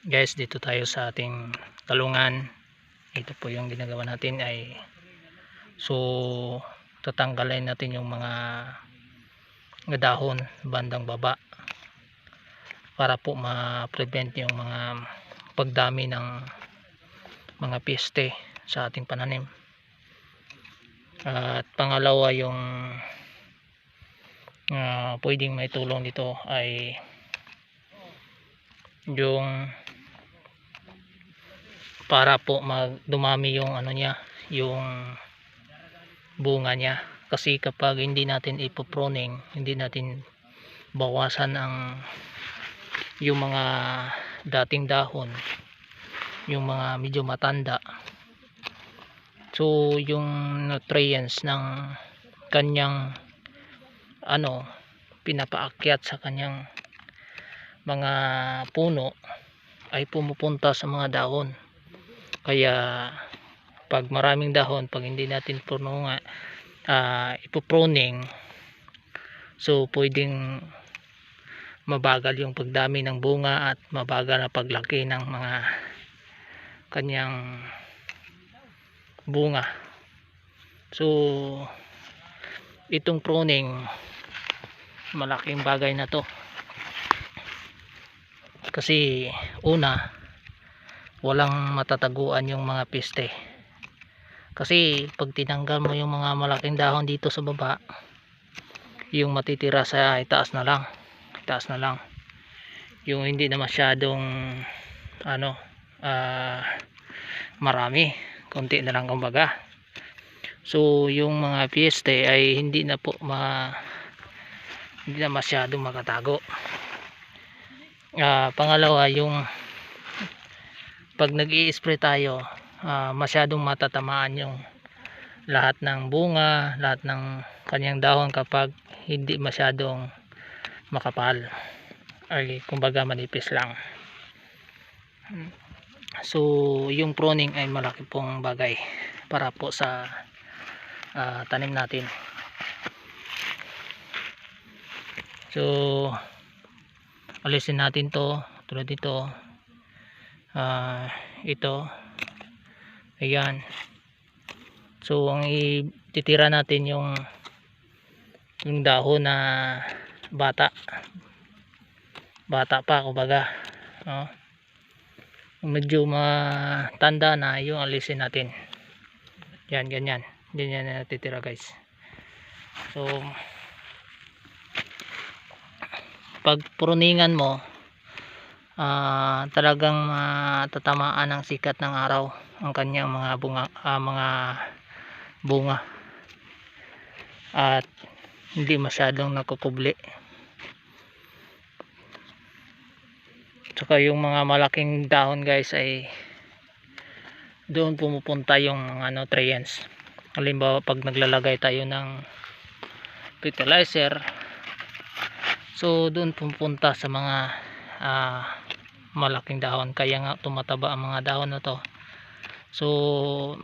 guys dito tayo sa ating talungan. Ito po yung ginagawa natin ay so tatanggalin natin yung mga dahon bandang baba para po ma-prevent yung mga pagdami ng mga piste sa ating pananim. At pangalawa yung uh, pwedeng may tulong dito ay yung para po mag dumami yung ano niya yung bunga niya. Kasi kapag hindi natin ipoproning hindi natin bawasan ang yung mga dating dahon yung mga medyo matanda. So yung nutrients ng kanyang ano pinapaakyat sa kanyang mga puno ay pumupunta sa mga dahon. Kaya pag maraming dahon pag hindi natin puno nga uh, ipoproning so pwedeng mabagal yung pagdami ng bunga at mabagal na paglaki ng mga kanyang bunga. So itong pruning malaking bagay na to kasi una walang matataguan yung mga piste kasi pag tinanggal mo yung mga malaking dahon dito sa baba yung matitira sa itaas na lang itaas na lang. Yung hindi na masyadong ano uh, marami konti na lang kumbaga. So yung mga piste ay hindi na po ma hindi na masyadong makatago uh, pangalawa yung pag nag spray tayo uh, masyadong matatamaan yung lahat ng bunga lahat ng kanyang dahon kapag hindi masyadong makapal ay kumbaga manipis lang. So yung pruning ay malaki pong bagay para po sa uh, tanim natin. So alisin natin to. Tulad dito uh, ito. Ayan. So ang ititira natin yung yung dahon na bata. Bata pa kumbaga. No? medyo matanda na yung alisin natin. Yan ganyan. Ganyan na natitira guys. So pag pruningan mo uh, talagang matatamaan uh, ng sikat ng araw ang kanyang mga bunga uh, mga bunga. At hindi masyadong nakukubli. Saka yung mga malaking dahon guys ay doon pumupunta yung mga nutrients halimbawa pag naglalagay tayo ng fertilizer so doon pupunta sa mga uh, malaking dahon. Kaya nga tumataba ang mga dahon na to. So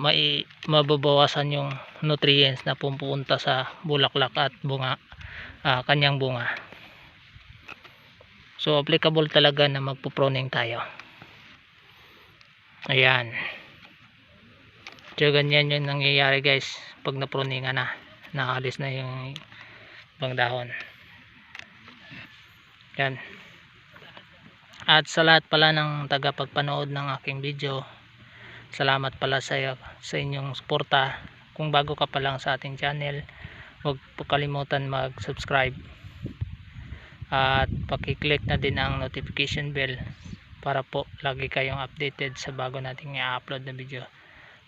mai mababawasan yung nutrients na pupunta sa bulaklak at bunga uh, kanyang bunga. So applicable talaga na magpo-pruning tayo. Ayan. So ganyan yung nangyayari guys. Pag na-pruningan na naalis na yung ibang dahon yan. At sa lahat pala ng tagapagpanood ng aking video salamat pala sa, sa inyong suporta. Kung bago ka pa lang sa ating channel huwag po kalimutan mag subscribe at pakiclick na din ang notification bell para po lagi kayong updated sa bago nating i-upload na video.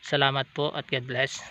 Salamat po at God bless